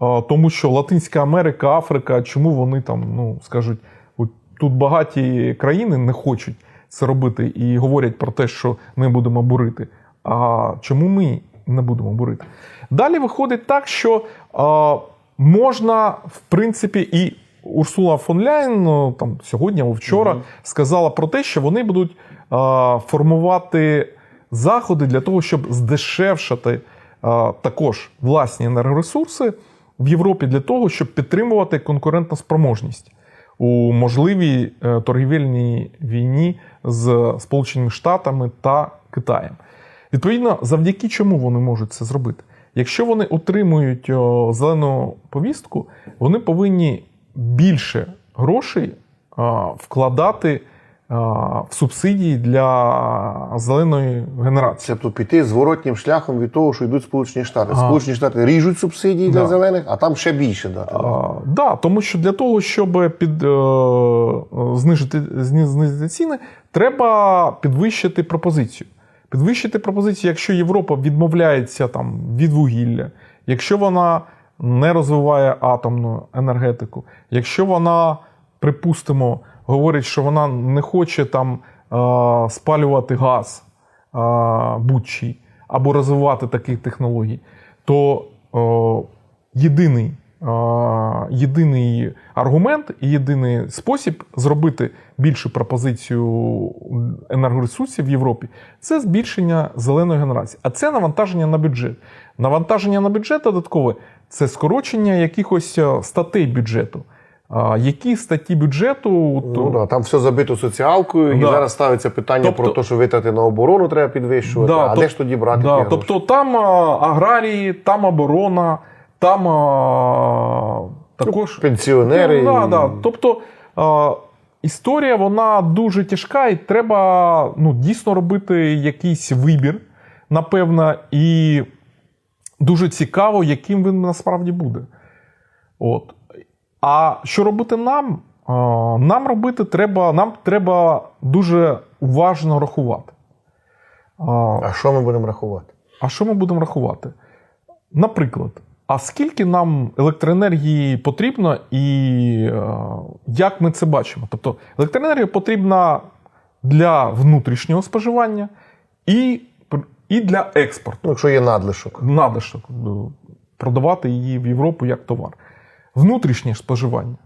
тому що Латинська Америка, Африка, чому вони там, ну скажуть, от тут багаті країни не хочуть це робити і говорять про те, що ми будемо бурити. А чому ми не будемо бурити? Далі виходить так, що а, можна, в принципі, і Урсула фон Ляйн ну, там сьогодні або вчора сказала про те, що вони будуть а, формувати заходи для того, щоб здешевшати а, також власні енергоресурси в Європі для того, щоб підтримувати конкурентну спроможність у можливій е, торгівельній війні з Сполученими Штатами та Китаєм. Відповідно, завдяки чому вони можуть це зробити? Якщо вони отримують зелену повістку, вони повинні більше грошей вкладати в субсидії для зеленої генерації. Тобто піти зворотнім шляхом від того, що йдуть Сполучені Штати. Сполучені Штати ріжуть субсидії для зелених, а там ще більше дати. да? А, да, тому що для того, щоб під, е, знижити, знизити ціни, треба підвищити пропозицію. Підвищити пропозицію, якщо Європа відмовляється там, від вугілля, якщо вона не розвиває атомну енергетику, якщо вона, припустимо, говорить, що вона не хоче там спалювати газ будь-чий або розвивати таких технологій, то єдиний, єдиний аргумент і єдиний спосіб зробити більшу пропозицію енергоресурсів в Європі це збільшення зеленої генерації. А це навантаження на бюджет. Навантаження на бюджет додаткове це скорочення якихось статей бюджету. А Які статті бюджету то- Ну, да, там все забито соціалкою, і зараз ставиться питання Тобто- про те, що витрати на оборону треба підвищувати. а тоб- де ж тоді брати да, ті? Тобто там а, аграрії, там оборона, там а, також Пенсіонери. Ну, да, да. Тобто а, історія вона дуже тяжка, і треба ну, дійсно робити якийсь вибір, напевно, і дуже цікаво, яким він насправді буде. От. А що робити нам? Нам робити треба, нам треба дуже уважно рахувати. А, що ми будемо рахувати? а що ми будемо рахувати? Наприклад, а скільки нам електроенергії потрібно і е, як ми це бачимо? Тобто електроенергія потрібна для внутрішнього споживання і, і для експорту. Ну, якщо є надлишок. Надлишок, продавати її в Європу як товар. Внутрішнє споживання.